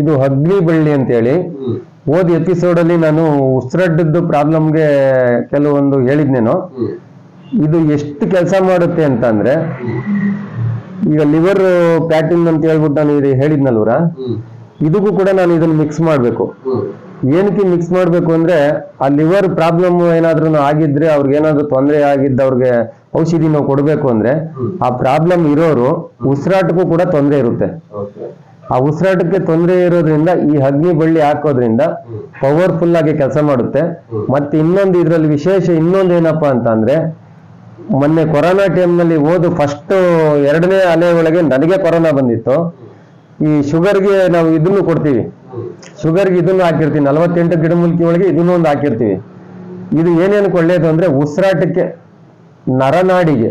ಇದು ಹಗ್ಲಿ ಬಳ್ಳಿ ಅಂತೇಳಿ. ಓದ್ ಹೋದ ಎಪಿಸೋಡ್ ಅಲ್ಲಿ ನಾನು ಉಸಿರಡ್ಡದ್ದು ಪ್ರಾಬ್ಲಮ್ಗೆ ಕೆಲವೊಂದು ಹೇಳಿದ್ನೇನು. ಇದು ಎಷ್ಟು ಕೆಲಸ ಮಾಡುತ್ತೆ ಅಂತ ಅಂದ್ರೆ ಈಗ ಲಿವರ್ ಪ್ಯಾಟಿನ್ ಅಂತ ಹೇಳ್ಬಿಟ್ಟು ನಾನು ಇದು ಹೇಳಿದ್ನಲ್ವರ ಇದಕ್ಕೂ ಕೂಡ ನಾನು ಇದನ್ನ ಮಿಕ್ಸ್ ಮಾಡಬೇಕು. ಏನಕ್ಕೆ ಮಿಕ್ಸ್ ಮಾಡಬೇಕು ಅಂದ್ರೆ ಆ ಲಿವರ್ ಪ್ರಾಬ್ಲಮ್ ಏನಾದ್ರೂ ಆಗಿದ್ರೆ ಅವ್ರಿಗೆ ಏನಾದ್ರೂ ತೊಂದರೆ ಆಗಿದ್ದ ಅವ್ರಿಗೆ ಔಷಧಿ ನಾವು ಕೊಡಬೇಕು ಅಂದ್ರೆ ಆ ಪ್ರಾಬ್ಲಮ್ ಇರೋರು ಉಸಿರಾಟಕ್ಕೂ ಕೂಡ ತೊಂದರೆ ಇರುತ್ತೆ. ಆ ಉಸಿರಾಟಕ್ಕೆ ತೊಂದರೆ ಇರೋದ್ರಿಂದ ಈ ಅಗ್ನಿ ಬಳ್ಳಿ ಹಾಕೋದ್ರಿಂದ ಪವರ್ಫುಲ್ ಆಗಿ ಕೆಲಸ ಮಾಡುತ್ತೆ. ಮತ್ತೆ ಇನ್ನೊಂದು ಇದರಲ್ಲಿ ವಿಶೇಷ ಇನ್ನೊಂದು ಏನಪ್ಪಾ ಅಂತ ಅಂದ್ರೆ ಮೊನ್ನೆ ಕೊರೋನಾ ಟೈಮ್ನಲ್ಲಿ ಓದು ಫಸ್ಟ್ ಎರಡನೇ ಅಲೆ ಒಳಗೆ ನನಗೆ ಕೊರೋನಾ ಬಂದಿತ್ತು. ಈ ಶುಗರ್ಗೆ ನಾವು ಇದನ್ನು ಕೊಡ್ತೀವಿ. ಶುಗರ್ಗೆ ಇದನ್ನು ಹಾಕಿರ್ತೀವಿ. ನಲವತ್ತೆಂಟು ಗಿಡಮೂಲಿಕೆ ಒಳಗೆ ಇದನ್ನು ಒಂದು ಹಾಕಿರ್ತೀವಿ. ಇದು ಏನೇನಕ್ಕೆ ಒಳ್ಳೇದು ಅಂದ್ರೆ ಉಸಿರಾಟಕ್ಕೆ ನರನಾಡಿಗೆ,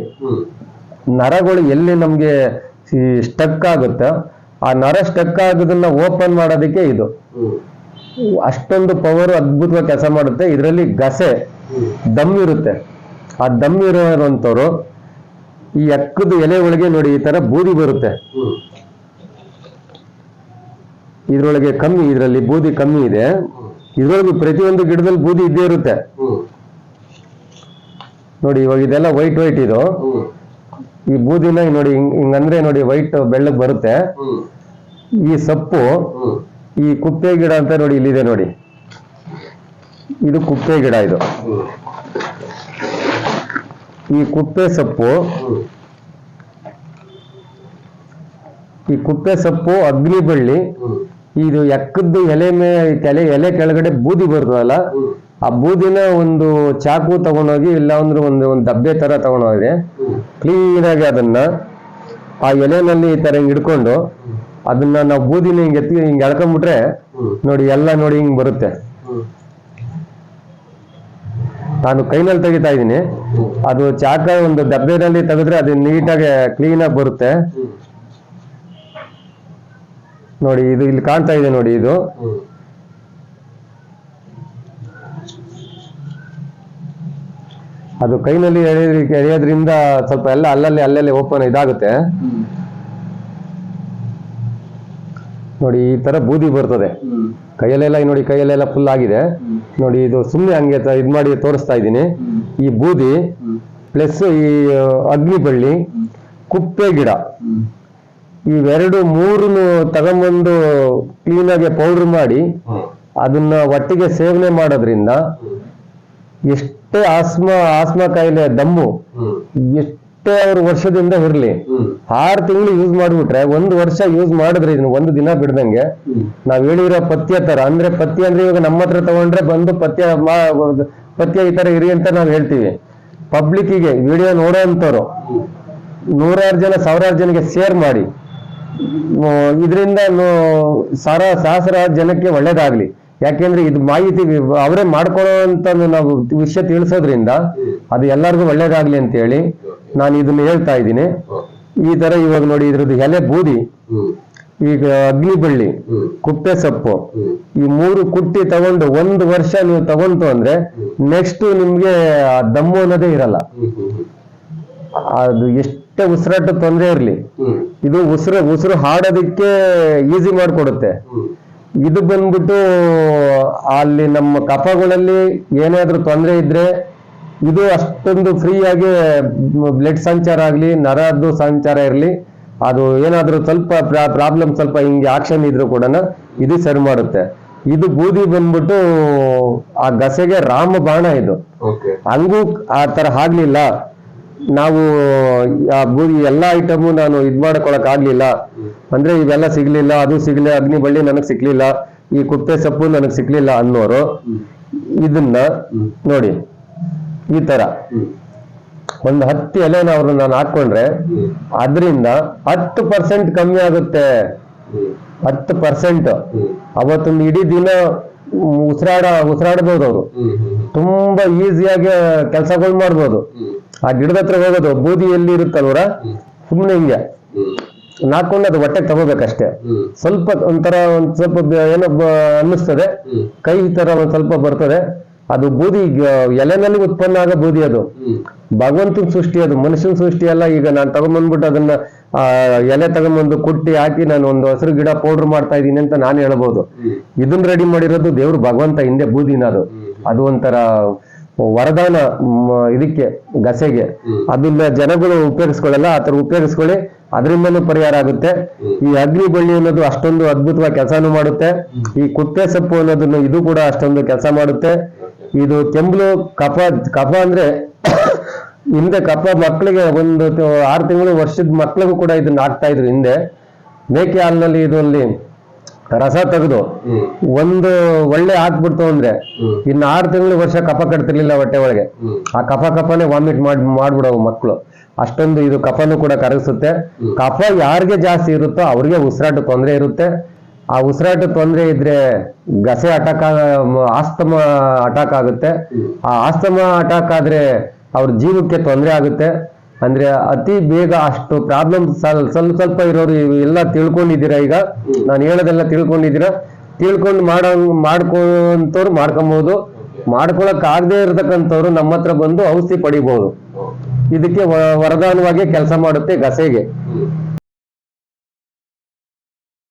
ನರಗಳು ಎಲ್ಲಿ ನಮಗೆ ಸ್ಟಕ್ ಆಗುತ್ತೋ ಆ ನರ ಸ್ಟಕ್ ಆಗೋದನ್ನ ಓಪನ್ ಮಾಡೋದಕ್ಕೆ ಇದು. ಅಷ್ಟೊಂದು ಪವರ್ ಅದ್ಭುತವಾಗಿ ಕೆಲಸ ಮಾಡುತ್ತೆ. ಇದರಲ್ಲಿ ಗಸೆ ದಮ್ ಇರುತ್ತೆ. ಆ ದಮ್ ಇರೋಂಥವ್ರು ಈ ಎಕ್ಕದ ಎಲೆ ಒಳಗೆ ನೋಡಿ ಈ ತರ ಬೂದಿ ಬರುತ್ತೆ. ಇದ್ರೊಳಗೆ ಕಮ್ಮಿ ಇದರಲ್ಲಿ ಬೂದಿ ಕಮ್ಮಿ ಇದೆ. ಇದ್ರೊಳಗೆ ಪ್ರತಿಯೊಂದು ಗಿಡದಲ್ಲಿ ಬೂದಿ ಇದ್ದೇ ಇರುತ್ತೆ. ನೋಡಿ ಇವಾಗ ಇದೆಲ್ಲ ವೈಟ್ ವೈಟ್ ಇದು. ಈ ಬೂದಿನ ನೋಡಿ ಹಿಂಗ್ ಹಿಂಗಂದ್ರೆ ನೋಡಿ ವೈಟ್ ಬೆಳ್ಳಗ್ ಬರುತ್ತೆ. ಈ ಸೊಪ್ಪು ಈ ಕುಪ್ಪೆ ಗಿಡ ಅಂತ ನೋಡಿ ಇಲ್ಲಿದೆ ನೋಡಿ. ಇದು ಕುಪ್ಪೆ ಗಿಡ ಇದು. ಈ ಕುಪ್ಪೆ ಸೊಪ್ಪು ಈ ಕುಪ್ಪೆ ಸೊಪ್ಪು ಅಗ್ನಿ ಬಳ್ಳಿ. ಇದು ಎಕ್ಕದ್ದು ಎಲೆ ಮೇ ಎಲೆ ಎಲೆ ಕೆಳಗಡೆ ಬೂದಿ ಬರ್ತದಲ್ಲ ಆ ಬೂದಿನ ಒಂದು ಚಾಕು ತಗೊಂಡೋಗಿ ಇಲ್ಲ ಅಂದ್ರೆ ಒಂದು ಒಂದು ಡಬ್ಬೆ ತರ ತಗೊಂಡೋಗಿ ಹ್ಮ್ ಕ್ಲೀನ್ ಆಗಿ ಅದನ್ನ ಆ ಎಲೆನಲ್ಲಿ ಈ ತರ ಹಿಂಗ್ ಹಿಡ್ಕೊಂಡು ಅದನ್ನ ನಾವು ಬೂದಿನ ಹಿಂಗ್ ಎತ್ತಿ ಹಿಂಗ್ ಎಳ್ಕೊಂಡ್ಬಿಟ್ರೆ ನೋಡಿ ಎಲ್ಲ ನೋಡಿ ಹಿಂಗ್ ಬರುತ್ತೆ. ನಾನು ಕೈನಲ್ಲಿ ತೆಗಿತಾ ಇದ್ದೀನಿ. ಅದು ಚಾಕ ಒಂದು ಡಬ್ಬೆನಲ್ಲಿ ತೆಗೆದ್ರೆ ಅದು ನೀಟಾಗಿ ಕ್ಲೀನ್ ಆಗಿ ಬರುತ್ತೆ. ನೋಡಿ ಇದು ಇಲ್ಲಿ ಕಾಣ್ತಾ ಇದೆ ನೋಡಿ ಇದು. ಅದು ಕೈನಲ್ಲಿ ಎಳೆಯೋದಕ್ಕೆ ಎಳೆಯೋದ್ರಿಂದ ಸ್ವಲ್ಪ ಎಲ್ಲ ಅಲ್ಲಲ್ಲಿ ಅಲ್ಲಲ್ಲಿ ಓಪನ್ ಇದಾಗುತ್ತೆ. ನೋಡಿ ಈ ತರ ಬೂದಿ ಬರ್ತದೆ. ಕೈಯಲ್ಲೆಲ್ಲ ಈ ನೋಡಿ ಕೈಯಲ್ಲೆಲ್ಲ ಫುಲ್ ಆಗಿದೆ. ನೋಡಿ ಇದು ಸುಮ್ಮನೆ ಹಂಗೆ ಇದು ಇದ್ ಮಾಡಿ ತೋರಿಸ್ತಾ ಇದ್ದೀನಿ. ಈ ಬೂದಿ ಪ್ಲಸ್ ಈ ಅಗ್ನಿ ಬಳ್ಳಿ ಕುಪ್ಪೆ ಗಿಡ. ಇವೆರಡು ಮೂರನ್ನು ತಗೊಂಬಂದು ಕ್ಲೀನಾಗಿ ಪೌಡರ್ ಮಾಡಿ ಅದನ್ನ ಒಟ್ಟಿಗೆ ಸೇವನೆ ಮಾಡೋದ್ರಿಂದ ಎಷ್ಟೇ ಆಸ್ಮ ಆಸ್ಮ ಕಾಯಿಲೆ ದಮ್ಮು ಎಷ್ಟೇ ಅವ್ರ ವರ್ಷದಿಂದ ಇರ್ಲಿ. ಆರ್ ತಿಂಗಳು ಯೂಸ್ ಮಾಡ್ಬಿಟ್ರೆ ಒಂದು ವರ್ಷ ಯೂಸ್ ಮಾಡಿದ್ರೆ ಇದನ್ನ ಒಂದು ದಿನ ಬಿಡ್ದಂಗೆ ನಾವ್ ಹೇಳಿರೋ ಪಥ್ಯ ತರ ಅಂದ್ರೆ ಪಥ್ಯ ಅಂದ್ರೆ ಇವಾಗ ನಮ್ಮ ಹತ್ರ ತಗೊಂಡ್ರೆ ಬಂದು ಪಥ್ಯ ಮಾ- ಪಥ್ಯ ಈ ತರ ಇರಿ ಅಂತ ನಾವ್ ಹೇಳ್ತೀವಿ. ಪಬ್ಲಿಕ್ಕಿಗೆ ವಿಡಿಯೋ ನೋಡೋ ಅಂತವ್ರು ನೂರಾರು ಜನ ಸಾವಿರಾರು ಜನಕ್ಕೆ ಶೇರ್ ಮಾಡಿ. ಇದರಿಂದ ಸಾರ ಸಹಸ್ರ ಜನಕ್ಕೆ ಒಳ್ಳೇದಾಗ್ಲಿ. ಯಾಕೆಂದ್ರೆ ಇದು ಮಾಹಿತಿ ಅವರೇ ಮಾಡ್ಕೊಳ್ಳೋ ಅಂತ ನಾವು ವಿಷಯ ತಿಳಿಸೋದ್ರಿಂದ ಅದು ಎಲ್ಲರಿಗೂ ಒಳ್ಳೇದಾಗ್ಲಿ ಅಂತ ಹೇಳಿ ನಾನು ಇದನ್ನ ಹೇಳ್ತಾ ಇದ್ದೀನಿ. ಈ ತರ ಇವಾಗ ನೋಡಿ ಇದ್ರದ್ದು ಎಲೆ ಬೂದಿ, ಈಗ ಅಗ್ನಿ ಬಳ್ಳಿ, ಕುಪ್ಪೆ ಸೊಪ್ಪು, ಈ ಮೂರು ಕುಟ್ಟಿ ತಗೊಂಡು ಒಂದು ವರ್ಷ ನೀವು ತಗೊಂತು ಅಂದ್ರೆ ನೆಕ್ಸ್ಟ್ ನಿಮ್ಗೆ ದಮ್ಮು ಅನ್ನೋದೇ ಇರಲ್ಲ. ಅದು ಎಷ್ಟೇ ಉಸಿರಾಟ ತೊಂದರೆ ಇರಲಿ. ಇದು ಉಸಿರು ಉಸಿರು ಹಾಡೋದಕ್ಕೆ ಈಸಿ ಮಾಡಿಕೊಡುತ್ತೆ. ಇದು ಬಂದ್ಬಿಟ್ಟು ಅಲ್ಲಿ ನಮ್ಮ ಕಫಗಳಲ್ಲಿ ಏನಾದ್ರೂ ತೊಂದರೆ ಇದ್ರೆ ಇದು ಅಷ್ಟೊಂದು ಫ್ರೀ ಆಗಿ ಬ್ಲಡ್ ಸಂಚಾರ ಆಗಲಿ ನರದ್ದು ಸಂಚಾರ ಇರಲಿ ಅದು ಏನಾದ್ರೂ ಸ್ವಲ್ಪ ಪ್ರಾಬ್ಲಮ್ ಸ್ವಲ್ಪ ಹಿಂಗೆ ಆಕ್ಷನ್ ಇದ್ರೂ ಕೂಡ ಇದು ಸರಿ ಮಾಡುತ್ತೆ. ಇದು ಬೂದಿ ಬಂದ್ಬಿಟ್ಟು ಆ ಗಸೆಗೆ ರಾಮ ಬಾಣ ಇದು ಹಂಗೂ ಆ ತರ ಆಗ್ಲಿಲ್ಲ. ನಾವು ಆ ಬೂದಿ ಎಲ್ಲಾ ಐಟಮು ನಾನು ಇದ್ ಮಾಡ್ಕೊಳಕ್ ಆಗ್ಲಿಲ್ಲ. ಅಂದ್ರೆ ಇವೆಲ್ಲ ಸಿಗ್ಲಿಲ್ಲ ಅದು ಸಿಗ್ಲಿ ಅಗ್ನಿ ಬಳ್ಳಿ ನನಗ್ ಸಿಗ್ಲಿಲ್ಲ ಈ ಕುಪ್ಪೆ ಸೊಪ್ಪು ನನಗ್ ಸಿಗ್ಲಿಲ್ಲ ಅನ್ನೋರು ಇದನ್ನ ನೋಡಿ ಈ ತರ. ಒಂದು ಹತ್ತು ಎಲೆನ ಅವ್ರನ್ನ ನಾನು ಹಾಕೊಂಡ್ರೆ ಅದರಿಂದ ಹತ್ತು ಪರ್ಸೆಂಟ್ ಕಮ್ಮಿ ಆಗುತ್ತೆ. ಹತ್ತು ಪರ್ಸೆಂಟ್ ಅವತ್ತೊಂದು ಇಡೀ ದಿನ ಉಸಿರಾಡ ಉಸಿರಾಡ್ಬೋದು ಅವರು. ತುಂಬಾ ಈಸಿಯಾಗಿ ಕೆಲಸಗಳು ಮಾಡ್ಬೋದು. ಆ ಗಿಡದ ಹತ್ರ ಹೋಗೋದು ಬೂದಿ ಎಲ್ಲಿ ಇರುತ್ತಲ್ವರ ಸುಮ್ಮನೆ ಹಿಂಗೆ. ನಾಕೊಂಡು ಅದು ಹೊಟ್ಟೆಗೆ ತಗೋಬೇಕಷ್ಟೇ. ಸ್ವಲ್ಪ ಒಂಥರ ಒಂದ್ ಸ್ವಲ್ಪ ಏನೋ ಅನ್ನಿಸ್ತದೆ. ಕೈ ತರ ಒಂದ್ ಸ್ವಲ್ಪ ಬರ್ತದೆ. ಅದು ಬೂದಿ ಎಲೆನಲ್ಲಿ ಉತ್ಪನ್ನ ಆಗೋ ಬೂದಿ ಅದು. ಭಗವಂತನ ಸೃಷ್ಟಿ ಅದು ಮನುಷ್ಯನ ಸೃಷ್ಟಿ ಅಲ್ಲ. ಈಗ ನಾನು ತಗೊಂಡ್ಬಂದ್ಬಿಟ್ಟು ಅದನ್ನ ಆ, ಎಲೆ ತಗೊಂಬಂದು ಕುಟ್ಟಿ ಹಾಕಿ ನಾನು ಒಂದು ಹಸಿರು ಗಿಡ ಪೌಡರ್ ಮಾಡ್ತಾ ಇದ್ದೀನಿ ಅಂತ ನಾನು ಹೇಳ್ಬೋದು. ಇದನ್ನ ರೆಡಿ ಮಾಡಿರೋದು ದೇವ್ರು ಭಗವಂತ ಹಿಂದೆ ಬೂದಿನ ಅದು ಅದು ಒಂಥರ ವರದಾನ ಇದಕ್ಕೆ ಗಸೆಗೆ. ಅದನ್ನ ಜನಗಳು ಉಪಯೋಗಿಸ್ಕೊಳ್ಳಲ್ಲ ಆ ಥರ ಉಪಯೋಗಿಸ್ಕೊಳ್ಳಿ ಅದರಿಂದನೂ ಪರಿಹಾರ ಆಗುತ್ತೆ. ಈ ಅಗ್ನಿ ಬಳ್ಳಿ ಅನ್ನೋದು ಅಷ್ಟೊಂದು ಅದ್ಭುತವಾಗಿ ಕೆಲಸನೂ ಮಾಡುತ್ತೆ. ಈ ಕುತ್ತೆ ಸೊಪ್ಪು ಅನ್ನೋದನ್ನು ಇದು ಕೂಡ ಅಷ್ಟೊಂದು ಕೆಲಸ ಮಾಡುತ್ತೆ. ಇದು ಕೆಂಬಲು ಕಫ ಕಫ ಅಂದ್ರೆ ಹಿಂದೆ ಕಫ ಮಕ್ಕಳಿಗೆ ಒಂದು ಆರು ತಿಂಗಳು ವರ್ಷದ ಮಕ್ಕಳಿಗೂ ಕೂಡ ಇದನ್ನ ಹಾಕ್ತಾ ಇದ್ರು ಹಿಂದೆ. ಮೇಕೆ ಹಾಲಿನಲ್ಲಿ ಇದರಲ್ಲಿ ರಸ ತೆಗೆದು ಒಂದು ಒಳ್ಳೆ ಹಾಕ್ಬಿಡ್ತು ಅಂದ್ರೆ ಇನ್ನು ಆರು ತಿಂಗಳು ವರ್ಷ ಕಫ ಕಟ್ತಿರ್ಲಿಲ್ಲ ಹೊಟ್ಟೆ ಒಳಗೆ. ಆ ಕಫ ಕಫನೇ ವಾಮಿಟ್ ಮಾಡಿ ಮಾಡ್ಬಿಡವು ಮಕ್ಕಳು ಅಷ್ಟೊಂದು ಇದು ಕಫನು ಕೂಡ ಕರಗಿಸುತ್ತೆ. ಕಫ ಯಾರಿಗೆ ಜಾಸ್ತಿ ಇರುತ್ತೋ ಅವ್ರಿಗೆ ಉಸಿರಾಟ ತೊಂದರೆ ಇರುತ್ತೆ. ಆ ಉಸಿರಾಟ ತೊಂದರೆ ಇದ್ರೆ ಗಸೆ ಅಟಾಕ್ ಆಸ್ತಮ ಅಟಾಕ್ ಆಗುತ್ತೆ. ಆ ಆಸ್ತಮ ಅಟಾಕ್ ಆದ್ರೆ ಅವ್ರ ಜೀವಕ್ಕೆ ತೊಂದರೆ ಆಗುತ್ತೆ. ಅಂದ್ರೆ ಅತಿ ಬೇಗ ಅಷ್ಟು ಪ್ರಾಬ್ಲಮ್ ಸ್ವಲ್ಪ ಸ್ವಲ್ಪ ಇರೋರು ಎಲ್ಲ ತಿಳ್ಕೊಂಡಿದ್ದೀರಾ ಈಗ? ನಾನು ಹೇಳೋದೆಲ್ಲ ತಿಳ್ಕೊಂಡಿದ್ದೀರಾ? ತಿಳ್ಕೊಂಡು ಮಾಡೋ ಮಾಡ್ಕೊಂತವ್ರು ಮಾಡ್ಕೊಬಹುದು ಮಾಡ್ಕೊಳಕ್ ಆಗದೆ ಇರತಕ್ಕಂಥವ್ರು ನಮ್ಮ ಹತ್ರ ಬಂದು ಔಷಧಿ ಪಡಿಬಹುದು ಇದಕ್ಕೆ ವರದಾನವಾಗಿ ಕೆಲಸ ಮಾಡುತ್ತೆ ಗಸೆಗೆ.